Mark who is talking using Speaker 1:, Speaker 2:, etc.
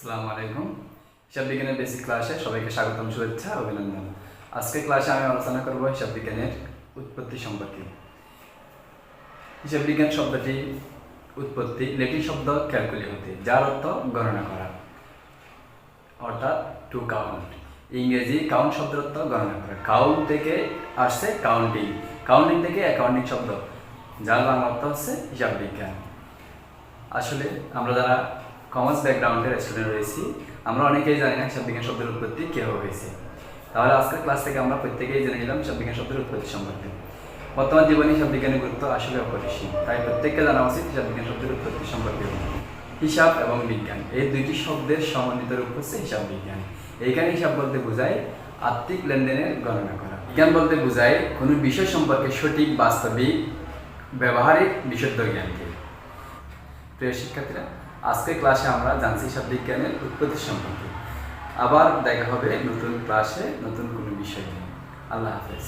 Speaker 1: আসসালামু আলাইকুম। হিসাব বিজ্ঞানের বেসিক ক্লাসে সবাইকে স্বাগতম, শুভেচ্ছা, অভিনন্দন। আজকে ক্লাসে আমি আলোচনা করব হিসাব বিজ্ঞানের উৎপত্তি সম্পর্কে। হিসাব বিজ্ঞান শব্দটি উৎপত্তি, লেটিন শব্দ ক্যালকুলি হতে যার অর্থ গণনা করা। অর্থাৎ টু কাউন্ট ইংরেজি কাউন্ট শব্দের অর্থ গণনা করা। কাউন্ট থেকে আসছে কাউন্টিং কাউন্টিং থেকে অ্যাকাউন্টিং শব্দ। যার বাংলা অর্থ হচ্ছে হিসাব বিজ্ঞান। আসলে আমরা যারা কমার্স ব্যাকগ্রাউন্ডের স্টুডেন্ট রয়েছি। আমরা অনেকেই জানি না হিসাব বিজ্ঞান শব্দের উৎপত্তি কীভাবে হয়েছে। তাহলে আজকের ক্লাস থেকে আমরা প্রত্যেকেই জেনে নিলাম হিসাব বিজ্ঞান শব্দের উৎপত্তি সম্পর্কে। বর্তমান জীবনে বিজ্ঞানের গুরুত্ব আসলে অপরিসীম। তাই প্রত্যেককে জানা উচিত হিসাব বিজ্ঞান শব্দের উৎপত্তি সম্পর্কে। হিসাব এবং বিজ্ঞান, এই দুইটি শব্দের সমন্বিত রূপ হচ্ছে হিসাব বিজ্ঞান। এইখানে হিসাব বলতে বোঝায় আর্থিক লেনদেনের গণনা করা। বিজ্ঞান বলতে বোঝায় কোনো বিষয় সম্পর্কে সঠিক, বাস্তবিক, ব্যবহারিক, বিশুদ্ধ জ্ঞানকে। প্রিয় শিক্ষার্থীরা আজকে ক্লাসে আমরা জানছি হিসাব বিজ্ঞানের উৎপত্তি সম্পর্কে। আবার দেখা হবে নতুন ক্লাসে নতুন কোনো বিষয় নিয়ে। আল্লাহ হাফেজ।